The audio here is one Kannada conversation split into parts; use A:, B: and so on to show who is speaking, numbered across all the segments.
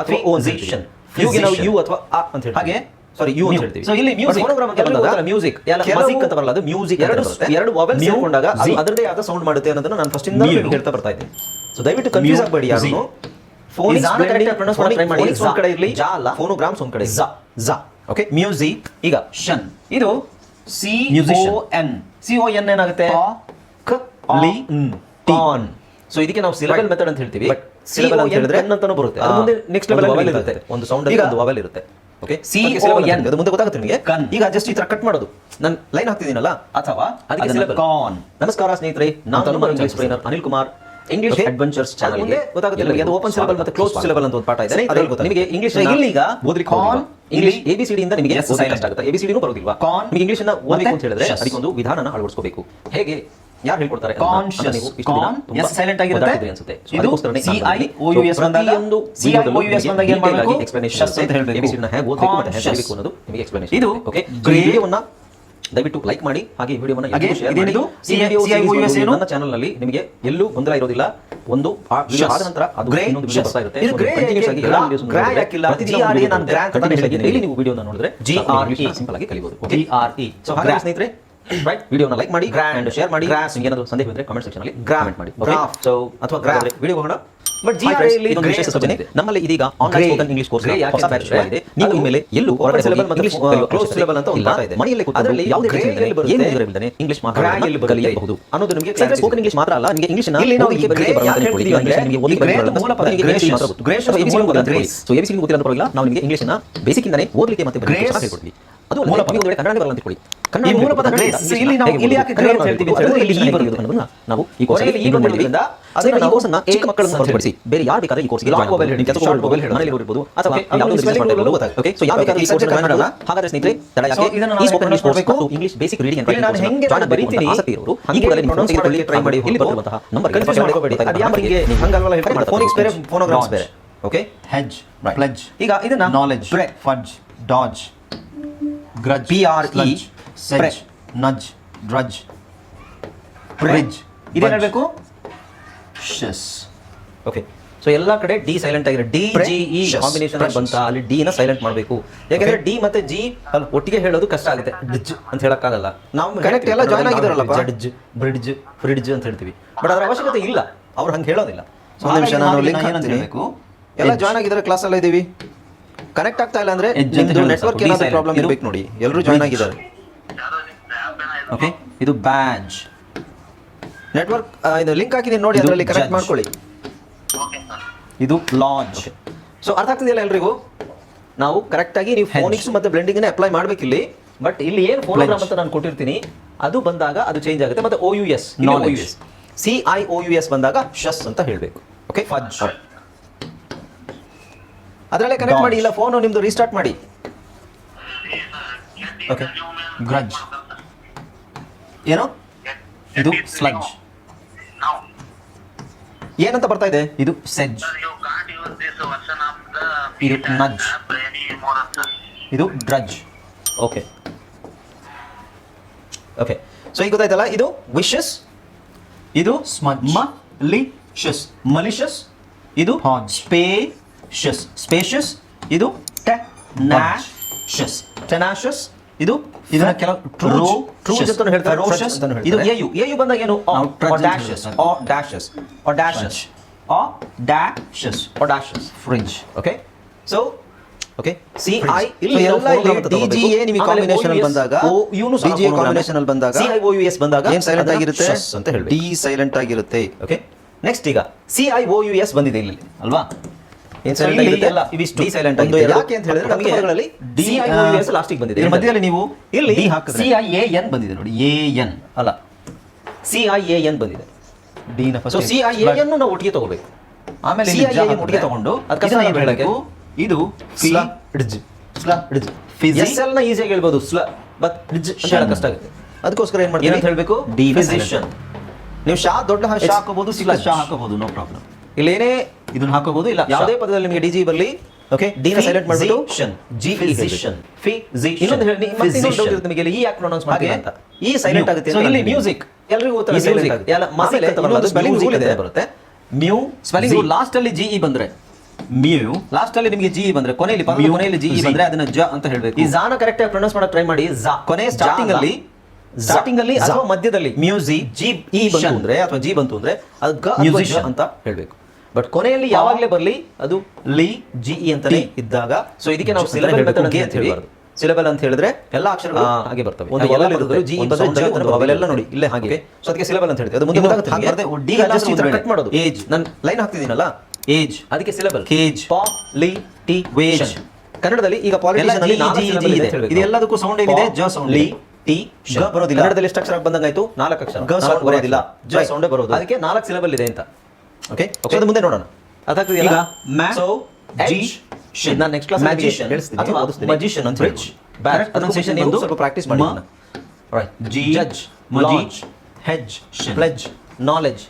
A: ಅಥವಾ ಓ ಅಂತ ಹೇಳ್ತೀವಿ. ಯುಗೆ ನಾವು ಯು ಅಥವಾ ಆ ಅಂತ ಹೇಳ್ತೀವಿ.
B: ಹಾಗೆ?
A: ಸಾರಿ ಯು ಅಂತ ಹೇಳ್ತೀವಿ.
B: ಸೊ ಇಲ್ಲಿ ಮ್ಯೂಸಿಕ್
A: ಫೋನೋಗ್ರಾಮ್ ಅಂತ ಬಂದಾಗ ಮ್ಯೂಸಿಕ್ ಎಲ್ಲ ಮ್ಯೂಸಿಕ್ ಅಂತ ಬರಲ್ಲ ಅದು ಮ್ಯೂಸಿಕ್
B: ಎರಡು-
A: ಎರಡು
B: Mu,
A: ಸೇರ್ಕೊಂಡಾಗ ಅದರದೇ ಆದ ಸೌಂಡ್ ಮಾಡುತ್ತೆ ಅನ್ನೋದನ್ನ ನಾನು ಫಸ್ಟ್ ಇಂದ ಹೇಳ್ತಾ ಬರ್ತಾ ಇದ್ದೀನಿ. ಸೊ ದಯವಿಟ್ಟು ಕನ್ಫ್ಯೂಸ್ ಆಗಬೇಡಿ ಯಾರು.
B: ಮಾಡಿ.
A: ಫೋನಿಕ್ಸ್ ಕಡೆ ಇರಲಿ.
B: ಜಾ ಅಲ್ಲ.
A: ಫೋನೋಗ್ರಾಮ್ಸ್ ಒಂದ್ ಕಡೆ
B: ಝ ಝ
A: ಓಕೆ
B: ಮ್ಯೂಸಿಕ್
A: ಈಗ
B: ಶನ್ ಇದು C. O N
A: C O N ಏನಾಗುತ್ತೆ?
B: ಕ
A: ಲಿ
B: ಟಿ.
A: ಕಾನ್ ಸೊ ಇದಕ್ಕೆ ನಾವು ಸಿಲಬಲ್ ಮೆಥಡ್ ಅಂತ ಹೇಳ್ತೀವಿ. ಸಿಲಬಲ್ ಅಂತ ಹೇಳಿದ್ರೆ ಅಂತಾನೂ ಬರುತ್ತೆ. ಅದು ಮುಂದೆ ನೆಕ್ಸ್ಟ್ ಲೆವೆಲ್
B: ಅಲ್ಲಿ
A: ಇರುತ್ತೆ. ಒಂದು ಸೌಂಡ್ ಅಲ್ಲಿ
B: ಈಗ
A: ಒಂದು ವವೆಲ್ ಇರುತ್ತೆ. Okay
B: CON.
A: ಅದು ಮುಂದೆ ಗೊತ್ತಾಗುತ್ತೆ ನಿಮಗೆ.
B: ಕನ್.
A: ಈಗ ಜಸ್ಟ್ ಈ ತರ ಕಟ್ ಮಾಡೋದು. ನಾನು ಲೈನ್ ಹಾಕ್ತಿದ್ದೀನಲ್ಲ?
B: ಅಥವಾ
A: ಅದಕ್ಕೆ ಸಿಲಬಲ್
B: ಕಾನ್
A: ನಮಸ್ಕಾರ ಸ್ನೇಹಿತರೆ ನಾನು ನಿಮ್ಮ English trainer Anil Kumar.
B: English
A: adventures
B: ಚಾನೆಲ್ಗೆ
A: ಗೊತ್ತಾಗುತ್ತೆ ನಿಮಗೆ. ಅದು ಓಪನ್ ಸಿಲೆಬಲ್ ಮತ್ತೆ ಕ್ಲೋಸ್. ಸಿಲೆಬಲ್ ಅಂತ ಒಂದು ಪಾಠ ಇದೆ. ಅದ್ರಲ್ಲಿ ಗೊತ್ತಾಗುತ್ತೆ. ನಿಮಗೆ ಇಂಗ್ಲಿಷ್
B: ಇಲ್ಲಿಗ
A: ಓದ್ರಿ con
B: con,
A: English ABCD C ಇಂದ ನಿಮಗೆ
B: ಸೈಲೆಂಟ್
A: ಕಷ್ಟ ಆಗುತ್ತೆ. ಎ ಬಿ ಸಿ ಡಿನೂ ಬರೋದಿಲ್ವಾ
B: Con,
A: ನಿಮಗೆ ಇಂಗ್ಲಿಷ್ ಅನ್ನ ಓದಬೇಕು ಅಂತ ಹೇಳಿದ್ರೆ. ಅದಕ್ಕೆ ಒಂದು ವಿಧಾನನ ಅಳವಡಿಸಬೇಕು ಹೇಗೆ? ಯಾರು ಹೇಳ್ಕೊಡ್ತಾರೆ
B: ಆಗಿರುತ್ತೆ.
A: ಅನ್ಸುತ್ತೆ.
B: ಇದು ಬಂದಾಗ ಏನ್ ಮಾಡ್ಬೇಕು? ಅಂತ ಹೇಳ್ಬೇಕು.
A: ನ ಹೇಗೆ ಓದಬೇಕು ಮತ್ತೆ ಹೇಗೆ ಬರೀಬೇಕು ಅನ್ನೋದು ನಿಮಗೆ
B: ಇದು
A: ದಯವಿಟ್ಟು ಲೈಕ್ ಮಾಡಿ ಹಾಗೆ ಈ ವಿಡಿಯೋವನ್ನ ಎಲ್ಲರಿಗೂ ಮಾಡಿ. ನನ್ನ ಚಾನಲ್ನಲ್ಲಿ ನಿಮಗೆ ಎಲ್ಲೂ ಗೊಂದಲ ಇರೋದಿಲ್ಲ. ಒಂದು ಆದ ನಂತರ ಅದು ಇನ್ನೊಂದು
B: ವಿಷಯ
A: ಬರ್ತಾ ಇರುತ್ತೆ. ಆಗಿ ಎಲ್ಲ? ಪ್ರತಿದಿನ
B: ನಾನು
A: ಆಗಿ daily ನೀವು ವಿಡಿಯೋನ ನೋಡಿದ್ರೆ
B: GRE.
A: ಸಿಂಪಲ್ ಆಗಿ ಕಲಿಬಹುದು. So
B: Gra.
A: ಸ್ನೇಹಿತರೆ ರೈಟ್ ವಿಡಿಯೋನ ಲೈಕ್ ಮಾಡಿ
B: ಗ್ರಾಂಡ್
A: ಅಂಡ್ ಶೇರ್ ಮಾಡಿ. ಗ್ರಾಸ್ ಏನಾದರೂ ಸಂದೇಹ ಇದ್ರೆ ಕಮೆಂಟ್ ಸೆಕ್ಷನ್ ಅಲ್ಲಿ ಗ್ರಾಮೆಂಟ್ ಮಾಡಿ.
B: ಗ್ರಾಫ್
A: ಸೊ ಅಥವಾ
B: ಗ್ರಾಫ್
A: ವಿಡಿಯೋ ಹೋಗೋಣ. ಬಟ್
B: ವಿಶೇಷ ಸೂಚನೆ.
A: ನಮ್ಮಲ್ಲಿ ಇದೀಗ ಆನ್ಲೈನ್ ಸ್ಪೋಕನ್ ಇಂಗ್ಲಿಷ್ ಕೋರ್ಸ್
B: ಯಾಕೆ
A: ಬ್ಯಾಚ್ ಇದೆ ನೀವು
B: ಈ
A: ಇನ್ಮೇಲೆ ಎಲ್ಲೂ ಹೊರಗಡೆ
B: ಸಿಲೆಬಲ್
A: ಹೋಗಿ ಇಂಗ್ಲಿಷ್ ಕ್ಲೋಸ್ ಸಿಲೆಬಲ್ ಅಂತ ಒಂದು ಇದೆ ಮನೆಯಲ್ಲೇ ಯಾವುದೇ ಟೆನ್ಷನ್
B: ಎಲ್ಲಿ ಬರುತ್ತೆ?
A: ಏನು ಎದುರಿಲ್ಲದೆ ಇಂಗ್ಲಿಷ್
B: ಮಾತಾಡಲು
A: ಕಲಿಯಬಹುದು ಅನ್ನೋದು ನಿಮಗೆ. ಸ್ಪೋಕನ್ ಇಂಗ್ಲಿಷ್ ಮಾತ್ರ ಅಲ್ಲ. ನಿಮಗೆ ಇಂಗ್ಲಿಷ್
B: ಇಲ್ಲಿ ನಾವು ಈ ಬಗ್ಗೆ
A: ಬರೋದು. ಇಂಗ್ಲಿಷ್ ನಿಮಗೆ
B: ಒಂದು
A: ಬರಲ್ಲ.
B: ಮೂಲ ಪದ
A: ಇಂಗ್ಲಿಷ್ ಮಾತ್ರ. ಗೊತ್ತು.
B: Grace.
A: ಸೊ ಎಬಿಸಿ ಗೊತ್ತಿಲ್ಲ ಅಂತ ಪರವಾಗಿಲ್ಲ ನಾವು ನಿಮಗೆ ಇಂಗ್ಲಿಷ್ನ ಬೇಸಿಕ್ ಇಂದಾನೆ ಓದಲಿಕ್ಕೆ ಮತ್ತೆ ಬರಲಿಕ್ಕೆ
B: Grace.
A: ಕೊಡ್ತೀವಿ ಅದು
B: ಮೂಲ ಪದ.
A: ಒಂದು ಕನ್ನಡ ಬರಲ್ಲ ಅಂತ ತಿಳ್ಕೊಳ್ಳಿ ಕನ್ನಡ
B: ಈ ಮೂಲ ಪದ
A: ಕನ್ನಡ
B: ಇಲ್ಲಿ ನಾವು- ಇಲ್ಲಿ ಯಾಕೆ Grey ಅಂತ ಹೇಳ್ತೀವಿ ಅಂತ ಹೇಳಿದ್ರೆ ಇಲ್ಲಿ ಈ ಬರುವುದು
A: ಅನ್ನೋದನ್ನ ನಾವು ಈ ಕೋರ್ಸ್
B: ಕೊನೆಯಲ್ಲಿ ಈ ಬಂದಿರೋದ್ರಿಂದ
A: ಅದನ್ನ
B: ನಾವು
A: ಈ ಕೋರ್ಸ್
B: ನಾವು
A: ಚಿಕ್ಕ ಮಕ್ಕಳನ್ನು
B: ಅಂತ
A: ಹೊರತುಪಡಿಸಿ ಬೇರೆ ಯಾರು ಬೇಕಾದ್ರೆ ಈ ಕೋರ್ಸ್ಗೆ
B: vowel
A: ಆಗಬಹುದು.
B: ಹೇಳಿ,
A: ಕೆಲಸ
B: vowel ಹೇಳಿ.
A: ಮನೆಯಲ್ಲಿ ಇರ್ಬೋದು ಅಥವಾ ಯಾವುದೋ
B: rule
A: ಇರ್ಬೋದು. Okay, so ಯಾರು ಬೇಕಾದ್ರೆ ಈ ಕೋರ್ಸ್
B: ಕನ್ನಡ.
A: ಆಗಬಹುದು. ಹಾಗಾದ್ರೆ ಸ್ನೇಹಿತರೆ ತಡ ಯಾಕೆ ಈ ಸ್ಪೋಕನ್ ಇಂಗ್ಲಿಷ್ ಕೋರ್ಸ್
B: ಬೇಕು
A: ಮತ್ತು ಇಂಗ್ಲಿಷ್ ಬೇಸಿಕ್ ರೀಡಿಂಗ್
B: ಇಲ್ಲಿ ನಾನು ಹೆಂಗೆ
A: ಜಾಣ
B: ಬರೀತೀನಿ,
A: ಆಸಕ್ತಿ ಇರೋರು
B: ಹೀಗೆ
A: ಕೂಡಲೇ
B: pronounce
A: ಫೋನ್ಗೆ ಟ್ರೈ ಮಾಡಿ
B: ಇಲ್ಲಿ
A: ಬರುವಂತಹ ನಂಬರ್
B: ಕನ್ಫರ್ಮ್ ಮಾಡ್ಕೋಬೇಡಿ. ಅದು ಯಾವ ಹಿಂಗೆ ನೀವು ಹಂಗಲ್ವಲ್ಲ ಹೇಳ್ತಾರೆ.
A: ಫೋನಿಕ್ಸ್ ಬೇರೆ ಫೋನೋಗ್ರಾಫ್ಸ್ ಬೇರೆ ಓಕೆ
C: ಹೆಜ್
A: Right.
C: pledge,
B: ಈಗ ಇದನ್ನ
C: fudge
B: Pre-
C: fudge, P R
B: E
C: sludge, sedge, nudge, drudge, bridge,
B: ಇದೇನ್
C: budge,
B: ಹೇಳ್ಬೇಕು?
C: Shus.
A: ಓಕೆ ಸೊ ಎಲ್ಲಾ ಕಡೆ ಡಿ ಸೈಲೆಂಟ್ ಆಗಿದೆ. D G E. ಕಾಂಬಿನೇಷನ್. ಬಂತ. ಅಲ್ಲಿ ಡಿ ನ ಸೈಲೆಂಟ್ ಮಾಡಬೇಕು. ಯಾಕಂದ್ರೆ ಡಿ ಮತ್ತೆ ಜಿ ಅಲ್ಲಿ ಒಟ್ಟಿಗೆ ಹೇಳೋದು ಕಷ್ಟ ಆಗುತ್ತೆ. ಡಿಜ್ ಅಂತ ಹೇಳಕ್ಕಾಗಲ್ಲ. ನಾವು
B: ಕನೆಕ್ಟ್ ಎಲ್ಲ ಜಾಯ್ನ್ ಆಗಿದಾರಲ್ಲಪ್ಪ?
A: ಜಡ್ಜ್ ಬ್ರಿಡ್ಜ್ ಫ್ರಿಡ್ಜ್ ಅಂತ ಹೇಳ್ತೀವಿ. ಬಟ್ ಅದರ ಅವಶ್ಯಕತೆ ಇಲ್ಲ. ಅವ್ರು ಹಂಗೆ ಹೇಳೋದಿಲ್ಲ. ಸೊ
B: ಒಂದು ನಿಮಿಷ ನಾನು ಲಿಂಕ್
A: ಏನಂತ ಹೇಳಬೇಕು?
B: ಎಲ್ಲ. ಜಾಯ್ನ್ ಆಗಿದ್ದಾರೆ ಕ್ಲಾಸ್ ಇದ್ದೀವಿ. ಇದೀವಿ ಕನೆಕ್ಟ್ ಆಗ್ತಾ ಇಲ್ಲ ಅಂದ್ರೆ ನಿಮ್ದು ನೆಟ್ವರ್ಕ್ ಏನಾದ್ರೂ ಪ್ರಾಬ್ಲಮ್ ಇರಬೇಕು ನೋಡಿ. ಎಲ್ಲರೂ ಜಾಯ್ನ್ ಆಗಿದ್ದಾರೆ.
A: ಓಕೆ
C: ಇದು ಬ್ಯಾಜ್
B: ನೆಟ್ವರ್ಕ್ ಇದು ಲಿಂಕ್ ಹಾಕಿದೀನಿ ನೋಡಿ ಅದರಲ್ಲಿ ಕನೆಕ್ಟ್. ಮಾಡ್ಕೊಳ್ಳಿ.
C: ಇದು ಲಾಂಚ್
A: ಸೊ ಅರ್ಥ ಆಗ್ತಿದೆಯಲ್ಲ ಎಲ್ರಿಗೂ? ನಾವು ಕರೆಕ್ಟ್ ಆಗಿ ನೀವು. ಫೋನಿಕ್ಸ್ ಮತ್ತೆ ಬ್ಲೆಂಡಿಂಗ್ ಅಪ್ಲೈ ಮಾಡ್ಬೇಕು ಇಲ್ಲಿ. ಬಟ್ ಇಲ್ಲಿ ಏನು ಫೋನೋಗ್ರಾಮ್. ಅಂತ ನಾನು ಕೊಟ್ಟಿರ್ತೀನಿ ಅದು ಬಂದಾಗ ಅದು ಚೇಂಜ್ ಆಗುತ್ತೆ. ಮತ್ತೆ O U S. C I O U S ಬಂದಾಗ ಶಸ್ ಅಂತ ಹೇಳಬೇಕು. ಓಕೆ
C: fudge,
B: ಅದರಲ್ಲೇ ಕನೆಕ್ಟ್ ಮಾಡಿ ಇಲ್ಲ ಫೋನ್ ನಿಮ್ದು ರೀಸ್ಟಾರ್ಟ್ ಮಾಡಿ.
A: ಓಕೆ
C: ಗ್ರಜ್ ಏನು? ಇದು ಸ್ಲಜ್
B: ಏನಂತ ಬರ್ತಾ ಇದೆ?
C: ಇದು ಸೆಜ್ ಇದು ನಜ್ ಇದು ಡ್ರಜ್
A: ಓಕೆ ಓಕೆ
B: ಸೊ ಈಗ ಗೊತ್ತಾಯ್ತಲ್ಲ? ಇದು ವಿಶಸ್
C: ಇದು
B: malicious. Malicious. ಇದು
C: Hodge.
B: ಸ್ಪೇಷಿಯಸ್ ಸ್ಪೇಷಿಯಸ್ ಇದು tenacious. Tenacious. ಇದು
C: ಇದನ್ನ ಕೆಲವು
A: ಟ್ರೂ ಅಂತ ಹೇಳ್ತಾರೆ,
B: ಇದು. ಎಯು ಎಯು ಬಂದಾಗ ಏನು?
C: ಡ್ಯಾಶಸ್ ಆ ಡ್ಯಾಶಸ್
B: ಆ
C: ಡ್ಯಾಶಸ್
B: ಆ ಡ್ಯಾಶಸ್ ಆ audacious.
C: Fridge,
A: okay
B: so
A: okay
B: C. I ಇಲ್ಲಿ ಎಲ್ಲ ಡಿ ಜಿ ಎ. ನಿಮಗೆ ಕಾಂಬಿನೇಷನ್ ಅಲ್ಲಿ ಬಂದಾಗ
A: O- ಇವ್ನು ಸಹ
B: D G A
A: phonogram.
B: Combination ಅಲ್ಲಿ ಬಂದಾಗ
A: C I O U S ಬಂದಾಗ
B: ಏನ್ ಸೈಲೆಂಟ್ ಆಗಿರುತ್ತೆ?
A: ಅಂತ ಹೇಳಬೇಕು.
B: ಡಿ ಸೈಲೆಂಟ್ ಆಗಿರುತ್ತೆ.
A: ಓಕೆ ನೆಕ್ಸ್ಟ್ ಈಗ C I O U S ಬಂದಿದೆ ಇಲ್ಲಿ ಅಲ್ವಾ?
B: ಯಾಕೆ ಅಂತ ಹೇಳಿದ್ರೆ ನಮಗೆ ಡಿ
A: ಸಿ ಐ ಲಾಸ್ಟಿಗೆ ಬಂದಿದೆ.
C: ಇದ್ರ ಮಧ್ಯದಲ್ಲಿ ನೀವು
A: ಇಲ್ಲಿ
C: ಸಿ ಐ ಎ ಎನ್ ಬಂದಿದೆ ನೋಡಿ ಎ ಎನ್
A: ಅಲ್ಲ. ಸಿ ಐ ಎ ಎನ್ ಬಂದಿದೆ.
C: ಡಿ ನ
A: so C I A N ನಾವು ಒಟ್ಟಿಗೆ ತಗೋಬೇಕು.
C: ಆಮೇಲೆ ಇಲ್ಲಿ ಜ
A: ಒಟ್ಟಿಗೆ ತಗೊಂಡು ಅದಕ್ಕೆ
C: ಹೇಳಬೇಕು ಇದು
A: ಡ್ಜ್
C: ಸ್ಲ ಫಿಸಿ
A: ಎಸ್ ಎಲ್ನ ಈಸಿಯಾಗಿ ಹೇಳ್ಬೋದು ಸ್ಲ ಬಟ್ ಡ್ಜ್ ಕಷ್ಟ ಆಗುತ್ತೆ.
B: ಅದಕ್ಕೋಸ್ಕರ ಏನ್ ಮಾಡ್ತೀವಿ
A: ಅಂತ ಹೇಳ್ಬೇಕು?
C: ಡಿ
A: ಫಿಸಿಷಿಯನ್
B: ನೀವು ಶಾ ದೊಡ್ಡ ಶಾ ಹಾಕೋಬಹುದು
C: ಸಿಲ್ಲ ಶಾ ಹಾಕೋಬಹುದು ನೋ ಪ್ರಾಬ್ಲಮ್
B: ಇಲ್ಲಿ ಏನೇ
C: ಇದನ್ನ ಹಾಕೋಬಹುದು. ಇಲ್ಲ
B: ಯಾವುದೇ ಪದದಲ್ಲಿ ನಿಮಗೆ ಡಿಜಿ ಬರಲಿ ಓಕೆ ಡಿ ನ ಸೈಲೆಂಟ್ ಮಾಡ್ಬಿಟ್ಟು
A: ಜಿ. ಫಿಸಿಷಿಯನ್ ಇನ್ನೊಂದು ಹೇಳಿ ಮತ್ತೆ ಇನ್ನೊಂದು doubt ಇರುತ್ತೆ ನಿಮಗೆ ಈ ಯಾಕೆ ಪ್ರೊನೌನ್ಸ್ ಮಾಡ್ತೀವಿ ಅಂತ.
B: ಈ ಸೈಲೆಂಟ್ ಆಗುತ್ತೆ
A: ಸೊ ಇಲ್ಲಿ ಮ್ಯೂಸಿಕ್ ಎಲ್ಲರಿಗೂ ಗೊತ್ತಲ್ಲ
B: ಮ್ಯೂಸಿಕ್
A: ಯಲ್ಲ.
B: ಆಗುತ್ತೆ.
A: ಎಲ್ಲ
B: ಆಮೇಲೆ
A: ಅಂತ ಬರಲ್ಲ,
B: spelling
A: music
B: ಇದೆ.
A: ಬರುತ್ತೆ. ಮ್ಯೂ
C: ಸ್ಪೆಲ್ಲಿಂಗ್ ಲಾಸ್ಟ್ ಅಲ್ಲಿ ಜಿ ಇ ಬಂದ್ರೆ.
B: ಮ್ಯೂ
A: ಲಾಸ್ಟ್ ಅಲ್ಲಿ ನಿಮಗೆ ಜಿ ಬಂದ್ರೆ ಕೊನೆಯಲ್ಲಿ
B: ಪದ
A: ಕೊನೆಯಲ್ಲಿ ಜಿ
B: Z.
A: ಬಂದ್ರೆ ಅದನ್ನ ಜ ಅಂತ ಹೇಳಬೇಕು.
D: ಈ ಜಾನ ಕರೆಕ್ಟ್ ಆಗಿ ಪ್ರೊನೌನ್ಸ್ ಮಾಡೋ ಟ್ರೈ ಮಾಡಿ ಜಾ
A: ಕೊನೆ ಸ್ಟಾರ್ಟಿಂಗ್ ಅಲ್ಲಿ ಸ್ಟಾರ್ಟಿಂಗ್ ಅಲ್ಲಿ ಅಥವಾ ಮಧ್ಯದಲ್ಲಿ
B: ಮ್ಯೂಸಿ
A: ಜಿ ಇ ಬಂತು ಅಂದ್ರೆ ಅಥವಾ ಜಿ ಬಂತು ಅಂದ್ರೆ ಅದು ಗ ಜ. ಅಂತ ಹೇಳ್ಬೇಕು. ಬಟ್ ಕೊನೆಯಲ್ಲಿ ಯಾವಾಗಲೇ ಬರಲಿ ಅದು
B: ಲಿ
A: ಜಿ ಇ ಅಂತಾನೆ ಇದ್ದಾಗ ಸೊ ಇದಕ್ಕೆ ನಾವು ಸಿಲೆಬಲ್ ಮೆಥಡ್ ಅಂತ ಹೇಳ್ತೀವಿ. ಸಿಲೆಬಲ್ ಅಂತ ಹೇಳಿದ್ರೆ ಎಲ್ಲ ಅಕ್ಷರಗಳು ಹಾಗೆ ಬರ್ತವೆ.
D: ಒಂದು
A: ಎಲ್ಲ ಇರುತ್ತೆ. ಜಿ ಬಂದ್ರೆ ಅವೆಲ್ಲ ನೋಡಿ. ಇಲ್ಲೇ ಹಾಗೆ. ಸೊ ಅದಕ್ಕೆ ಸಿಲೆಬಲ್ ಅಂತ ಹೇಳ್ತೀವಿ. ಅದು ಮುಂದೆ
B: ಮುಂದೆ
A: ಗೊತ್ತಾಗುತ್ತೆ
B: ಹಾಗೆ. ಬರ್ತದೆ, ಡಿ ಒಂದು
A: ಕಟ್ ಮಾಡೋದು.
B: ಏಜ್.
A: ನಾನು ಲೈನ್ ಹಾಕ್ತಿದ್ದೀನಲ್ಲ?
B: ಏಜ್
A: ಅದಕ್ಕೆ ಸಿಲೆಬಲ್
B: ಕೇಜ್
A: ಪಾ ಲಿ ಟಿ
B: ವೇಜ್.
A: ಕನ್ನಡದಲ್ಲಿ ಈಗ
B: ಎಲ್ಲ
A: ಪಾಲಿಟಿಷನ್ ಅಲ್ಲಿ
B: ಜಿ,
A: ನಾಲ್ಕು
B: ಜಿ,
A: ಇದೆ.
B: ಇದೆಲ್ಲದಕ್ಕೂ ಸೌಂಡ್ ಏನಿದೆ? ಜ ಸೌಂಡ್
A: ಲಿ ಟಿ
B: ಬರೋದಿಲ್ಲ.
A: ಕನ್ನಡದಲ್ಲಿ ಎಷ್ಟು ಅಕ್ಷರ ಬಂದಂಗಾಯ್ತು? ನಾಲ್ಕು ಅಕ್ಷರ.
B: ಗ
A: ಸೌಂಡ್
B: ಬರೋದಿಲ್ಲ.
A: ಜ ಸೌಂಡ್ ಬರೋದು. ಅದಕ್ಕೆ ನಾಲ್ಕು ಸಿಲೆಬಲ್ ಇದೆ ಅಂತ. ಓಕೆ. ಅದು ಮುಂದೆ ನೋಡೋಣ. ಅದಕ್ಕೆ
B: ಈಗ ma,
A: ಸೊ
B: G,
A: ಜಿಷನ್ ನಾನು ನೆಕ್ಸ್ಟ್ ಕ್ಲಾಸ್ ಮ್ಯಾಜಿಷಿಯನ್
B: ಅಥವಾ
A: ಮ್ಯಾಜಿಷಿಯನ್ ಅಂತ
B: bridge. ಬ್ಯಾಟ್
A: ಪ್ರೊನೌನ್ಸಿಯೇಷನ್
B: pronunciation
A: ಸ್ವಲ್ಪ ಪ್ರಾಕ್ಟೀಸ್ ಮಾಡಿ ರೈಟ್
B: ಜಿ
A: ಜಡ್ಜ್ ಮಜೀಜ್
B: ಹೆಜ್.
A: ಪ್ಲೆಡ್ಜ್ ನಾಲೆಜ್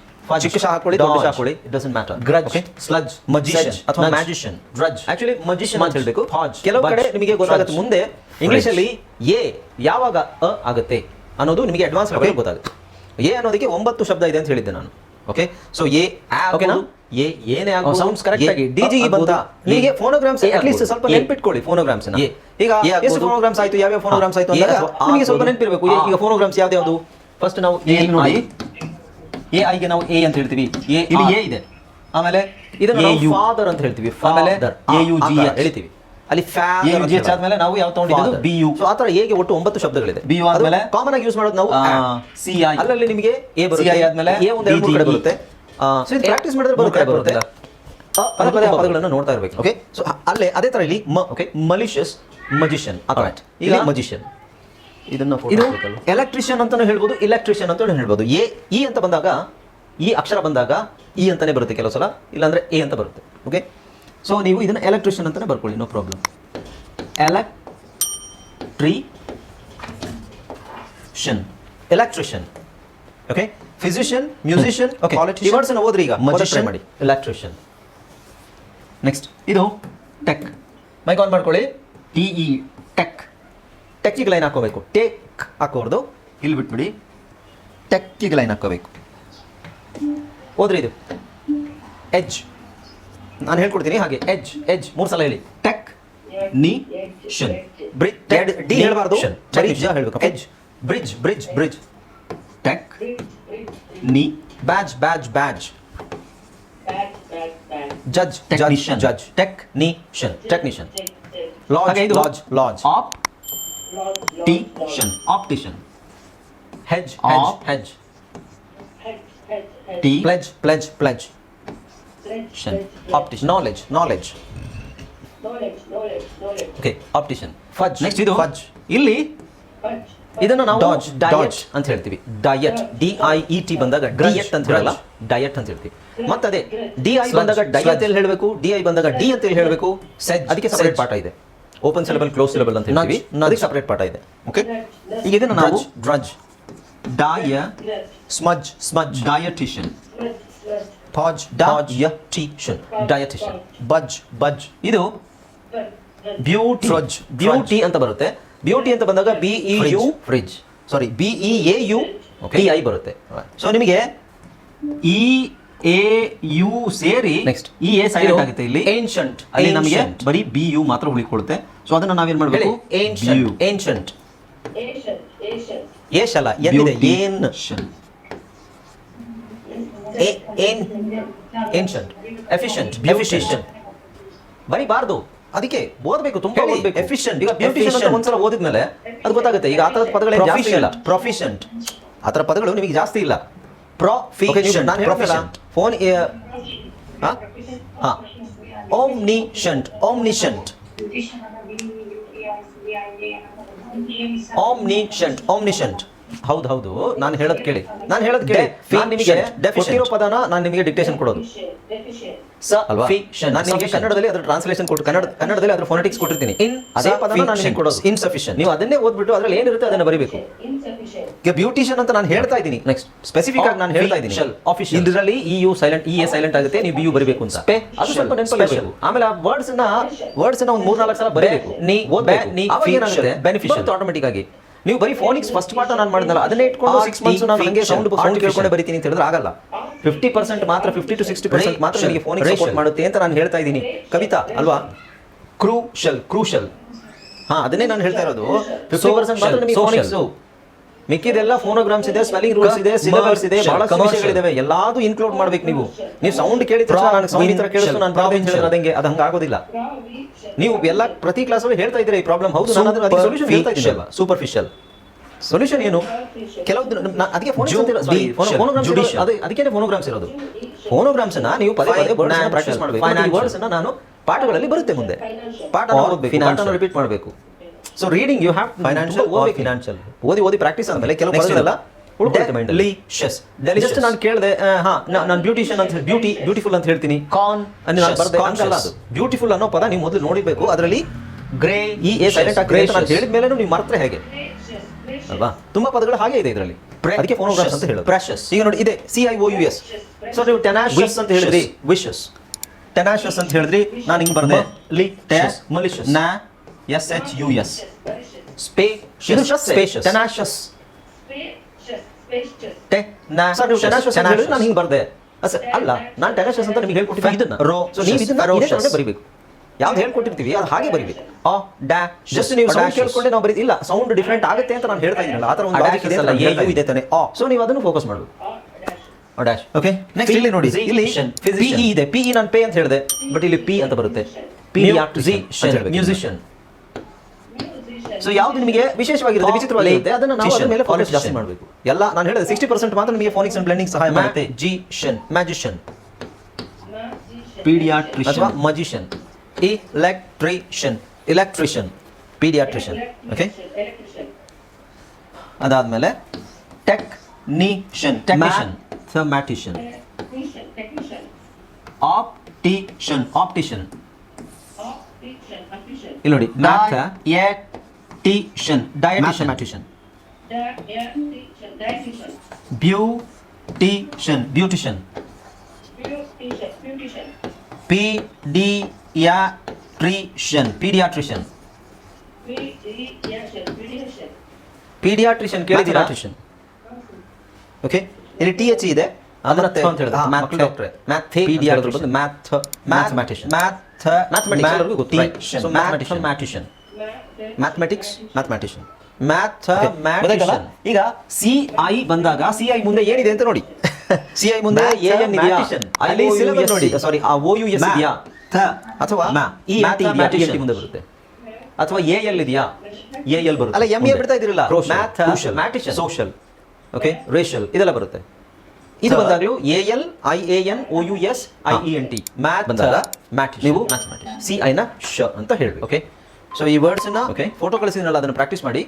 A: ಚಿಕ್ಕ ಶಾ ಹಾಕೊಳ್ಳಿ ದೊಡ್ಡ ಶಾ ಹಾಕೊಳ್ಳಿ it doesn't matter
D: grudge
A: sludge sludge ಅಥವಾ ಮ್ಯಾಜಿಷಿಯನ್
D: drudge,
A: ಆಕ್ಚುಲಿ ಮಜಿಷಿಯನ್ ಅಂತ ಹೇಳಬೇಕು. ಕೆಲವು ಕಡೆ ನಿಮಗೆ ಗೊತ್ತಾಗುತ್ತೆ ಮುಂದೆ ಇಂಗ್ಲಿಷ್ ಅಲ್ಲಿ ಎ ಯಾವಾಗ ಅ ಆಗುತ್ತೆ ಅನ್ನೋದು ನಿಮಗೆ ಅಡ್ವಾನ್ಸ್ ಗೊತ್ತಾಗುತ್ತೆ. ಎ ಅನ್ನೋದಕ್ಕೆ ಒಂಬತ್ತು ಶಬ್ದ ಇದೆ ಅಂತ ಹೇಳಿದ್ದೆ ನಾನು. ಓಕೆ ಸೊ ಎ
D: ಓಕೆನಾ?
A: ಎ ಏನೇ ಆಗೋ
D: ಸೌಂಡ್ಸ್ ಕರೆಕ್ಟ್ ಆಗಿ.
A: ಡಿ ಜಿ ಬಂತ. ನಿಮಗೆ. Phonograms
D: at least
A: at least. ಸ್ವಲ್ಪ. ನೆನ್ಪಿಟ್ಕೊಳ್ಳಿ ಫೋನೋಗ್ರಾಮ್ಸ್. ಈಗ. ಎಷ್ಟು ಫೋನೋಗ್ರಾಮ್ಸ್ ಆಯ್ತು ಯಾವ್ಯಾವ ಫೋನೋಗ್ರಾಮ್ಸ್ ಆಯ್ತು
D: ಅಂತ
A: ನಿಮಗೆ ಸ್ವಲ್ಪ. ನೆನಪಿರಬೇಕು. ಈಗ ಫೋನೋಗ್ರಾಮ್ಸ್ ಯಾವ್ದು ಯಾವುದು ಫಸ್ಟ್ ನಾವು ಎ
B: ಐ ನೋಡಿ ಎ ಐಗೆ ನಾವು ಎ ಅಂತ ಹೇಳ್ತೀವಿ ಎ ಇಲ್ಲಿ ಎ ಇದೆ
A: ಆಮೇಲೆ ಇದನ್ನ. ಫಾದರ್ ಅಂತ ಹೇಳ್ತೀವಿ
B: ಆಮೇಲೆ. ಎ ಯು ಜಿ
A: ಹೇಳ್ತೀವಿ ಅಲ್ಲಿ
B: ಎ ಯು ಜಿ ಎಚ್ ಆದ್ಮೇಲೆ ನಾವು ಯಾವ ತಗೊಂಡಿದ್ದು? ಬಿ ಯು
A: ಸೊ ಆತರ ಥರ ಎಗೆ ಒಟ್ಟು ಒಂಬತ್ತು ಶಬ್ದಗಳಿದೆ?
B: ಬಿ ಯು ಆದ್ಮೇಲೆ?
A: ಕಾಮನ್ ಆಗಿ ಯೂಸ್ ಮಾಡೋದು ನಾವು.
B: ಸಿ ಐ
A: ಅಲ್ಲಲ್ಲಿ ನಿಮಗೆ ಎ ಬರುತ್ತೆ
B: CI ಆದ್ಮೇಲೆ
A: ಎ ಒಂದು ಎರಡು ಕಡೆ ಬರುತ್ತೆ. ಸೊ ಇದು ಪ್ರಾಕ್ಟೀಸ್ ಮಾಡಿದ್ರೆ ಬರುತ್ತೆ ಬರುತ್ತೆ. ಪದೇ ಪದೇ ಪದಗಳನ್ನು ನೋಡ್ತಾ ಇರಬೇಕು. ಓಕೆ ಸೊ ಅಲ್ಲೇ ಅದೇ ತರ ಇಲ್ಲಿ ಮ ಓಕೆ ಮಲಿಷಿಯಸ್ ಮಜಿಷಿಯನ್. ಈಗ
D: ಈಗ-
A: ಮಜಿಷಿಯನ್ ಇದನ್ನ
D: ಇದು
A: ಎಲೆಕ್ಟ್ರಿಷಿಯನ್ ಅಂತಾನೂ ಹೇಳ್ಬೋದು ಎಲೆಕ್ಟ್ರಿಷಿಯನ್ ಅಂತ ಹೇಳ್ಬೋದು. ಎ ಇ ಅಂತ ಬಂದಾಗ ಈ ಅಕ್ಷರ ಬಂದಾಗ ಇ ಅಂತಾನೆ ಬರುತ್ತೆ ಕೆಲವು ಸಲ ಇಲ್ಲಾಂದ್ರೆ ಎ ಅಂತ ಬರುತ್ತೆ. ಓಕೆ ಸೊ ನೀವು ಇದನ್ನ ಎಲೆಕ್ಟ್ರಿಷಿಯನ್ ಅಂತಲೇ ಬರ್ಕೊಳ್ಳಿ no problem electrician electrician okay physician musician okay ಓದ್ರಿ ಈಗ ಟ್ರೈ. ಮಾಡಿ. ಎಲೆಕ್ಟ್ರಿಷಿಯನ್
B: ನೆಕ್ಸ್ಟ್ ಇದು ಟೆಕ್
A: ಮೈಕ್ ಆನ್ ಮಾಡ್ಕೊಳ್ಳಿ.
B: ಟಿ ಇ ಟೆಕ್
A: ಟೆಕ್ಕಿಗೆ ಲೈನ್ ಹಾಕೋಬೇಕು ಟೇಕ್ ಹಾಕೋರ್ದು
B: ಇಲ್ಲಿ ಬಿಟ್ಬಿಡಿ.
A: ಟೆಕ್ಕಿಗೆ ಲೈನ್ ಹಾಕೋಬೇಕು ಓದ್ರಿ ಇದು. ಎಜ್ ನಾನು ಹೇಳ್ಕೊಡ್ತೀನಿ ಹಾಗೆ ಎಜ್ ಎಜ್ ಮೂರು ಸಲ ಹೇಳಿ.
B: ಟೆಕ್ ನಿ ಷನ್
A: ಬ್ರಿಡ್ ಡಿ
B: Ni-
A: ಹೇಳ್ಬಾರ್ದು
B: ಷನ್.
A: ಬರೀ ಜ ಹೇಳ್ಬೇಕು. Edge bridge bridge bridge
B: tech ನಿ
A: badge badge badge judge
B: Technician.
A: Judge technician technician lodge
B: ಹಾಗೆ ಇದು.
A: Lodge lodge
B: optician optician
A: hedge hedge
B: Op.
A: Hedge
B: T
A: pledge pledge pledge
B: ಷನ್
A: optician. Knowledge. Knowledge. Okay optician fudge
B: next ಇದು
A: ಫಜ್
B: ಇಲ್ಲಿ
A: ಇದನ್ನು ನಾವು
B: ಡಾಜ್
A: ಡಯಟ್
B: dodge.
A: ಅಂತ ಹೇಳ್ತೀವಿ. Diet D I E T ಬಂದಾಗ ಡಯಟ್ ಅಂತ ಹೇಳಲ್ಲ? ಡಯಟ್ ಅಂತ ಹೇಳ್ತೀವಿ. ಮತ್ತದೇ ಡಿ ಐ ಬಂದಾಗ ಡೈ. ಅಂತ ಹೇಳಿ ಹೇಳಬೇಕು? ಡಿ ಐ ಬಂದಾಗ ಡಿ ಅಂತ ಹೇಳಿ ಹೇಳಬೇಕು? ಅದಕ್ಕೆ ಸೆಪರೇಟ್. ಪಾಠ ಇದೆ. ಓಪನ್ ಸಿಲೆಬಲ್ ಕ್ಲೋಸ್ ಸಿಲೆಬಲ್ ಅಂತ ಹೇಳ್ತೀವಿ. ಅದಕ್ಕೆ ಸೆಪರೇಟ್ ಪಾಠ ಇದೆ. ಓಕೆ
B: ಈಗ ಇದನ್ನು ನಾವು
A: ಡ್ರಜ್
B: ಡಾಯ
A: ಸ್ಮಜ್ ಸ್ಮಜ್ ಪಾಜ್ ಡಯಟಿಷನ್ ಡಯಟಿಷನ್ ಬಜ್ ಬಜ್
B: ಇದು
A: ಬ್ಯೂಟಿ
B: ಫ್ರಜ್
A: ಬ್ಯೂಟಿ ಅಂತ ಬರುತ್ತೆ. ಬ್ಯೂಟಿ ಅಂತ ಬಂದಾಗ B E U fridge sorry B E A U T I ಬರುತ್ತೆ. ಸೊ ನಿಮಗೆ
B: ಇ ಎ ಯು ಸೇರಿ
A: ನೆಕ್ಸ್ಟ್
B: ಇ ಎ ಸೈಲೆಂಟ್ ಆಗುತ್ತೆ ಇಲ್ಲಿ?
A: ಏನ್ಷಂಟ್
B: ಅಲ್ಲಿ ನಮಗೆ ಬರೀ ಬಿ ಯು ಮಾತ್ರ ಉಳಿಕೊಳ್ಳುತ್ತೆ ಸೊ ಅದನ್ನ ನಾವೇನ್ ಮಾಡಬೇಕು?
A: ಏನ್ಷಂಟ್ ಏನ್ಷಂಟ್ ಏಷ್ ಅಲ್ಲ ಏನ್? ಏನ್ಷಂಟ್ ಎಫಿಷಿಯಂಟ್ ಎಫಿಷಿಯಂಟ್ ಬರಿಬಾರ್ದು. ಅದಕ್ಕೆ ಓದಬೇಕು ತುಂಬಾ ಓದಬೇಕು.
B: ಎಫಿಷಿಯಂಟ್
A: ಈಗ ಬ್ಯೂಟಿಷಿಯನ್ ಅಂತ. ಒಂದ್ಸಲ ಓದಿದ್ಮೇಲೆ ಅದು ಗೊತ್ತಾಗುತ್ತೆ. ಈಗ ಆ ತರದ ಪದಗಳು ಜಾಸ್ತಿ ಇಲ್ಲ. ಪ್ರೊಫಿಷಿಯಂಟ್ ಆ ಥರ ಪದಗಳು ನಿಮಗೆ ಜಾಸ್ತಿ ಇಲ್ಲ.
B: ಪ್ರೊಫಿಷಿಯಂಟ್
A: ನಾನು ಹೇಳ್ತಲ್ಲ ಫೋನ್ ಹಾ. ಓಮ್ನಿಷಂಟ್ ಓಮ್ನಿಷಂಟ್ ಓಮ್ನಿಷಂಟ್ ಆಮ್ನಿಷಂಟ್ ಹೌದು ಹೌದು. ನಾನು ಹೇಳೋದು ಕೇಳಿ. ನಾನು ಹೇಳೋದು ಕೇಳಿ. ನಾನು ನಿಮಗೆ. ಕೊಟ್ಟಿರೋ ಪದನ ನಾನು ನಿಮಗೆ ಡಿಕ್ಟೇಷನ್ ಕೊಡೋದು. ಸ
B: ಅಲ್ವಾ?
A: ಫಿಷನ್ ನಾನು ನಿಮಗೆ ಕನ್ನಡದಲ್ಲಿ ಅದರ ಟ್ರಾನ್ಸ್ಲೇಷನ್ ಕೊಟ್ಟು ಕನ್ನಡ ಕನ್ನಡದಲ್ಲಿ ಅದರ ಫೋನೆಟಿಕ್ಸ್ ಕೊಟ್ಟಿರ್ತೀನಿ. ಅದೇ ಪದನ ನಾನು ನಿಮಗೆ. ಕೊಡೋದು.
B: Insufficient.
A: ನೀವು ಅದನ್ನೇ ಓದ್ಬಿಟ್ಟು ಅದರಲ್ಲಿ ಏನಿರುತ್ತೆ ಅದನ್ನ ಬರಿಬೇಕು. ಈಗ ಬ್ಯೂಟಿಷಿಯನ್ ಅಂತ ನಾನು ಹೇಳ್ತಾ ಇದ್ದೀನಿ. ನೆಕ್ಸ್ಟ್ ಸ್ಪೆಸಿಫಿಕ್ ಆಗಿ ನಾನು ಹೇಳ್ತಾ ಇದ್ದೀನಿ.
B: Official.
A: ಇದರಲ್ಲಿ E U silent E A silent ಆಗುತ್ತೆ ನೀವು ಬಿ ಯು ಬರಿಬೇಕು ಅಂತ. ಅದು ಸ್ವಲ್ಪ ನೆನಪಲ್ಲಿ ಆಮೇಲೆ ಆ ವರ್ಡ್ಸ್ನ ವರ್ಡ್ಸ್ನ ಒಂದು ಮೂರ್ನಾಲ್ಕು ಸಲ ಬರೀಬೇಕು.
B: ನೀ
A: ಓದ್ಬೇಕು.
B: ನೀ beneficial.
A: ಆಟೋಮೆಟಿಕ್ ಆಗಿ. ನೀವು ಬರೀ ಫೋನಿಕ್ಸ್ ಫಸ್ಟ್ ಪಾಠ ನಾನು ಮಾಡಿದ್ನಲ್ಲ ಅದನ್ನೇ ಇಟ್ಕೊಂಡು ಸಿಕ್ಸ್ ಮಂತ್ಸ್ ನಾನು ಹಂಗೆ ಸೌಂಡ್ ಸೌಂಡ್. ಕೇಳ್ಕೊಂಡೆ ಬರಿತೀನಿ ಅಂತ ಹೇಳಿದ್ರೆ ಆಗಲ್ಲ.
B: ಫಿಫ್ಟಿ ಪರ್ಸೆಂಟ್ ಮಾತ್ರ ಫಿಫ್ಟಿ ಟು ಸಿಕ್ಸ್ಟಿ ಪರ್ಸೆಂಟ್ ಮಾತ್ರ
A: ನನಗೆ
B: ನಿಮಗೆ ಫೋನಿಗೆ ಸಪೋರ್ಟ್ ಮಾಡುತ್ತೆ ಅಂತ ನಾನು ಹೇಳ್ತಾ ಇದ್ದೀನಿ. ಕವಿತಾ ಅಲ್ವಾ? ಕ್ರೂಶಲ್ ಕ್ರೂಶಲ್ ಹಾ ಅದನ್ನೇ ನಾನು ಹೇಳ್ತಾ ಇರೋದು. ಫಿಫ್ಟಿ ಪರ್ಸೆಂಟ್ ಮಾತ್ರ ನಿಮಗೆ
A: Social.
B: ಫೋನಿಕ್ಸ್ ಮಿಕ್ಕಿದೆಲ್ಲ ಫೋನೋಗ್ರಾಮ್ಸ್ ಇದೆ ಸ್ಪೆಲ್ಲಿಂಗ್ ರೂಲ್ಸ್ ಇದೆ ಸಿಲೆಬಸ್ ಇದೆ
A: ಬಹಳ
B: ಬಹಳಷ್ಟು. ವಿಷಯಗಳಿದಾವೆ. ಎಲ್ಲಾದು ಇನ್ಕ್ಲೂಡ್ ಮಾಡ್ಬೇಕು ನೀವು. ನೀವು ಸೌಂಡ್ ಕೇಳಿದ ತಕ್ಷಣ ನನಗೆ ಸೌಂಡ್ ಈ ತರ ಕೇಳಿಸ್ತು ನಾನು ಪ್ರಾಬ್ಲಮ್
A: ಹೇಳಿದ್ರೆ
B: ಅದಂಗೆ ಅದು ಹಂಗಾಗೋದಿಲ್ಲ. ನೀವು ಎಲ್ಲ ಪ್ರತಿ ಕ್ಲಾಸ್ ಹೇಳ್ತಾ ಇದ್ದೀರಾ ಈ ಪ್ರಾಬ್ಲಮ್ ಹೌದು ನಾನು ಅದಕ್ಕೆ ಸೊಲ್ಯೂಷನ್ ಹೇಳ್ತಾ ಇದ್ದೀನಲ್ಲ
A: ಸೂಪರ್ಫಿಷಿಯಲ್
B: ಸೊಲ್ಯೂಷನ್ ಏನು? ಕೆಲವು ಅದಕ್ಕೆ. ಫೋನೋಗ್ರಾಮ್ಸ್
A: ಅದು
B: ಅದಕ್ಕೆ ಫೋನೋಗ್ರಾಮ್ಸ್ ಇರೋದು. ಫೋನೋಗ್ರಾಮ್ಸ್ ಅನ್ನ ನೀವು ಪದೇ ಪದೇ ವರ್ಡ್ಸ್. ಪ್ರಾಕ್ಟೀಸ್ ಮಾಡಬೇಕು. ಈ ವರ್ಡ್ಸ್ ಅನ್ನ ನಾನು ಪಾಠಗಳಲ್ಲಿ ಬರುತ್ತೆ ಮುಂದೆ. ಪಾಠ ರಿಪೀಟ್ ಮಾಡಬೇಕು. So reading you have
A: financial ಓದಿ financial.
B: ಓದಿ ಓದಿ ಪ್ರಾಕ್ಟೀಸ್ ಆದಮೇಲೆ ಕೆಲವು ಪದಗಳೆಲ್ಲ
A: Delicious.
B: ಜಸ್ಟ್. ನಾನು ಕೇಳಿದೆ ಹಾ ನಾನು ಬ್ಯೂಟಿಷಿಯನ್ ಅಂತ ಬ್ಯೂಟಿ ಬ್ಯೂಟಿಫುಲ್ ಅಂತ ಹೇಳ್ತೀನಿ. ಕಾನ್ ನಾನು
A: Conscious.
B: ಬರ್ದೆ ಅಂತಲ್ಲ ಅದು. ಬ್ಯೂಟಿಫುಲ್ ಅನ್ನೋ ಪದ ನೀವು ಮೊದಲು ನೋಡಿಬೇಕು ಅದರಲ್ಲಿ
A: ಗ್ರೇ
B: ಈ ಎ ಸೈಲೆಂಟ್ ಆಗಿ ಅಂತ ಹೇಳಿದ ಮೇಲೆ ನೀವು ಮರ್ತ್ರೆ ಹೇಗೆ? ಅಲ್ವಾ? ತುಂಬಾ ಪದಗಳು ಹಾಗೆ ಇದೆ ಇದರಲ್ಲಿ. ಅದಕ್ಕೆ ಫೋನೋಗ್ರಾಮ್ಸ್ ಅಂತ ಹೇಳೋದು.
A: Precious.
B: ಈಗ ನೋಡಿ ಇದೆ C I O U S so ನೀವು ಟೆನಾಶಸ್ ಅಂತ ಹೇಳಿದ್ರಿ.
A: ವಿಶಸ್
B: ಟೆನಾಶಸ್ ಅಂತ ಹೇಳಿದ್ರಿ. ನಾನು ಹಿಂಗೆ ಬರ್ದೆ.
A: Malicious.
B: ಮಲಿಷಸ್
A: ನಾ
B: S H U S
A: spacious
B: ಹೇಳಿದ್ರೆ ನಾನು ಹಿಂಗೆ ಬರ್ದೆ. ಅಲ್ಲ ನಾನು ಟೆನಾಶಸ್ ಅಂತ ನಿಮಗೆ ಹೇಳ್ಕೊಟ್ಟಿದ್ದೀನಿ ಇದನ್ನ ರೋ ನೀವು ಇದನ್ನ ಇದೇ ಬರಿಬೇಕು. ಯಾವ್ದು ಹೇಳ್ಕೊಟ್ಟಿರ್ತೀವಿ? ಅದು ಹಾಗೆ ಬರಿಬೇಕು.
A: ಆ ಡಾ
B: ಜಸ್ಟ್ ನೀವು ಸೌಂಡ್ ಕೇಳ್ಕೊಂಡೆ ನಾವು ಬರೀದಿಲ್ಲ ಸೌಂಡ್ ಡಿಫ್ರೆಂಟ್ ಆಗುತ್ತೆ ಅಂತ ನಾನು ಹೇಳ್ತಾ ಇದ್ದೀನಲ್ಲ ಆ ಥರ ಒಂದು ಲಾಜಿಕ್ ಇದೆ ಅಂತ ನಾನು
A: ಇದೆ ತಾನೆ. ಆ
B: ಸೊ ನೀವು ಅದನ್ನು ಫೋಕಸ್ ಮಾಡಬೇಕು
A: ಡ್ಯಾಶ್
B: ಓಕೆ ನೆಕ್ಸ್ಟ್ ಇಲ್ಲಿ ನೋಡಿ. ಇಲ್ಲಿ
A: ಪಿ
B: ಪಿ ಇದೆ. ಪಿ ನಾನು ಪೇ ಅಂತ ಹೇಳಿದೆ. ಬಟ್ ಇಲ್ಲಿ ಪಿ ಅಂತ ಬರುತ್ತೆ.
A: ಪಿ ಜಿ
B: ಮ್ಯೂಸಿಷಿಯನ್ ಸೊ ಯಾವ್ದು ನಿಮಗೆ ವಿಶೇಷವಾಗಿರುತ್ತೆ ವಿಚಿತ್ರವಾಗಿರುತ್ತೆ ಅದನ್ನ ನಾವು ಅದರ ಮೇಲೆ ಫೋಕಸ್ ಜಾಸ್ತಿ ಮಾಡಬೇಕು. ಎಲ್ಲ ನಾನು ಹೇಳಿದೆ ಸಿಕ್ಸ್ಟಿ ಪರ್ಸೆಂಟ್ ಮಾತ್ರ ನಿಮಗೆ ಫೋನಿಕ್ಸ್ ಅಂಡ್ ಬ್ಲೆಂಡಿಂಗ್ ಸಹಾಯ ಮಾಡುತ್ತೆ.
A: ಮ್ಯಾಜಿಷಿಯನ್ ಪೀಡಿಯಾಟ್ರಿಷನ್
B: ಅಥವಾ
A: pediatrician
B: magician
A: electrician
B: electrician pediatrician okay ಅದಾದ್ಮೇಲೆ
A: ಟೆಕ್ನಿಷಿಯನ್ ಟೆಕ್ನಿಷಿಯನ್
B: ಮ್ಯಾಟಿಷಿಯನ್ ಆಪ್ಟಿಷನ್ ಆಪ್ಟಿಷನ್ ಇಲ್ಲಿ ನೋಡಿ math
A: dietician dietician
B: mathematician beautician beautician
A: paediatrician
B: pediatrician pediatrician ಕೇಳಿದ್ದೀರಾ?
A: Mathematician.
B: ಓಕೆ ಇಲ್ಲಿ ಟಿ ಎಚ್ ಇದೆ.
A: ಅದರ
B: ಅಂತ ಹೇಳಿದ್ರೆ ಮ್ಯಾಥ್ ಡಾಕ್ಟ್ರೆ. Math
A: Pediatrician.
B: ಬಂದು ಮ್ಯಾಥ್ ಮ್ಯಾಥಮೆಟಿಷಿಯನ್.
A: ಮ್ಯಾಥ್
B: ಮ್ಯಾಥಮೆಟಿಕ್ಸ್ ಎಲ್ಲರಿಗೂ ಮ್ಯಾಥಮೆಟಿಕ್ಸ್ ಮ್ಯಾಥಮೆಟಿಷಿಯನ್
A: ಮ್ಯಾಥಮೆಟಿಷಿಯನ್
B: ಈಗ ಸಿ ಐ ಬಂದಾಗ ಸಿ ಐ ಮುಂದೆ ಏನಿದೆ ಅಂತ ನೋಡಿ. ಸಿ ಐ ಮುಂದೆ ಎ ಎನ್ ಇದೆಯಾ? ಅಲ್ಲಿ ಸಿಲೆಬಸ್ ನೋಡಿ. ಸಾರಿ ಆ ಓ ಯು ಎಸ್. ಇದೆಯಾ? ಅಥವಾ ಈ ಟಿ ಮುಂದೆ ಬರುತ್ತೆ. ಅಥವಾ ಎ ಎಲ್ ಇದೆಯಾ? ಎ ಎಲ್ ಬರುತ್ತೆ. ಅಲ್ಲ ಎಂ ಎ
A: ಮುಂದೆ.
B: ಬಿಡ್ತಾ
A: ಇದಿರಲ್ಲ
B: ಮ್ಯಾಥ್. ಮ್ಯಾಟಿಷನ್
A: Social.
B: ಓಕೆ ರೇಷಿಯಲ್ ಇದೆಲ್ಲ ಬರುತ್ತೆ. ಇದು. ಬಂದಾಗಲೂ A L I A N O U S I E N T
A: math
B: ಬಂದಾಗ
A: Mathematician.
B: ನೀವು
A: ಮ್ಯಾಥಮೆಟಿಕ್ಸ್
B: ಸಿ ಐ ನ ಶ ಅಂತ ಹೇಳಿ ಓಕೆ ಸೊ ಈ ವರ್ಡ್ಸ್ನ
A: Okay.
B: ಫೋಟೋ ಕಳಿಸಿದ್ರಲ್ಲ ಅದನ್ನು ಪ್ರಾಕ್ಟೀಸ್ ಮಾಡಿ